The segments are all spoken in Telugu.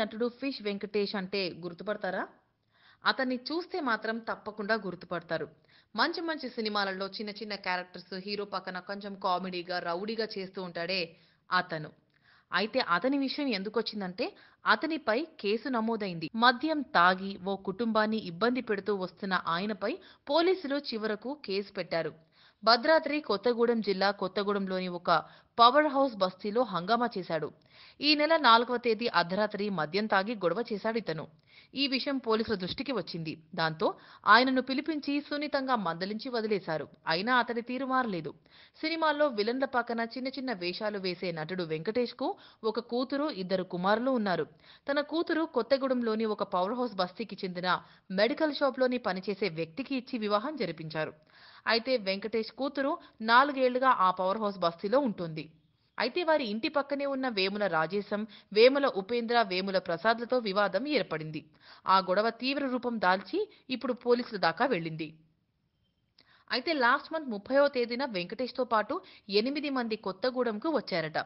నటుడు ఫిష్ వెంకటేష్ అంటే గుర్తుపడతారా? అతన్ని చూస్తే మాత్రం తప్పకుండా గుర్తుపడతారు. మంచి మంచి సినిమాలలో చిన్న చిన్న క్యారెక్టర్స్ హీరో పక్కన కొంచెం కామెడీగా రౌడీగా చేస్తూ ఉంటాడే అతను. అయితే అతని విషయం ఎందుకు వచ్చిందంటే అతనిపై కేసు నమోదైంది. మద్యం తాగి ఓ కుటుంబాన్ని ఇబ్బంది పెడుతూ వస్తున్న ఆయనపై పోలీసులు చివరకు కేసు పెట్టారు. భద్రాద్రి కొత్తగూడెం జిల్లా కొత్తగూడెంలోని ఒక పవర్ హౌస్ బస్తీలో హంగామా చేశాడు. ఈ నెల నాలుగవ తేదీ అర్ధరాత్రి మద్యం తాగి గొడవ చేశాడు ఇతను. ఈ విషయం పోలీసుల దృష్టికి వచ్చింది. దాంతో ఆయనను పిలిపించి సున్నితంగా మందలించి వదిలేశారు. అయినా అతడి తీరు మారలేదు. సినిమాల్లో విలన్ల పక్కన చిన్న చిన్న వేషాలు వేసే నటుడు వెంకటేష్కు ఒక కూతురు ఇద్దరు కుమారులు ఉన్నారు. తన కూతురు కొత్తగూడెంలోని ఒక పవర్ హౌస్ బస్తీకి చెందిన మెడికల్ షాప్లోని పనిచేసే వ్యక్తికి ఇచ్చి వివాహం జరిపించారు. అయితే వెంకటేష్ కూతురు నాలుగేళ్ళుగా ఆ పవర్ హౌస్ బస్తీలో ఉంటుంది. అయితే వారి ఇంటి పక్కనే ఉన్న వేముల రాజేశం వేముల ఉపేంద్ర వేముల ప్రసాద్లతో వివాదం ఏర్పడింది. ఆ గొడవ తీవ్ర రూపం దాల్చి ఇప్పుడు పోలీసుల దాకా వెళ్ళింది. అయితే లాస్ట్ మంత్ ముప్పైవ తేదీన వెంకటేష్తో పాటు ఎనిమిది మంది కొత్తగూడెంకు వచ్చారట.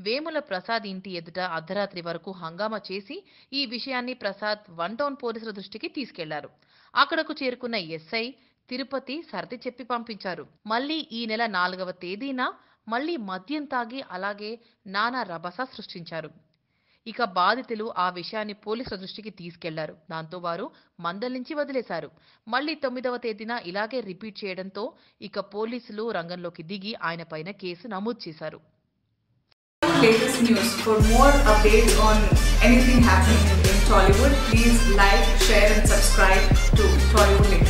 వేముల ప్రసాద్ ఇంటి ఎదుట అర్ధరాత్రి వరకు హంగామా చేసి ఈ విషయాన్ని ప్రసాద్ వన్ టౌన్ పోలీసుల దృష్టికి తీసుకెళ్ళారు. అక్కడకు చేరుకున్న ఎస్ఐ తిరుపతి సర్ది చెప్పి పంపించారు. మళ్ళీ ఈ నెల నాలుగవ తేదీన మళ్ళీ మద్యం తాగి అలాగే నానా రభస సృష్టించారు. ఇక బాధితులు ఆ విషయాన్ని పోలీసుల దృష్టికి తీసుకెళ్ళారు. దాంతో వారు మందలించి వదిలేశారు. మళ్ళీ తొమ్మిదవ తేదీన ఇలాగే రిపీట్ చేయడంతో ఇక పోలీసులు రంగంలోకి దిగి ఆయన పైన కేసు నమోదు చేశారు. Latest news. For more updates on anything happening in, Tollywood, please like, share, and subscribe to Tollywood Latest.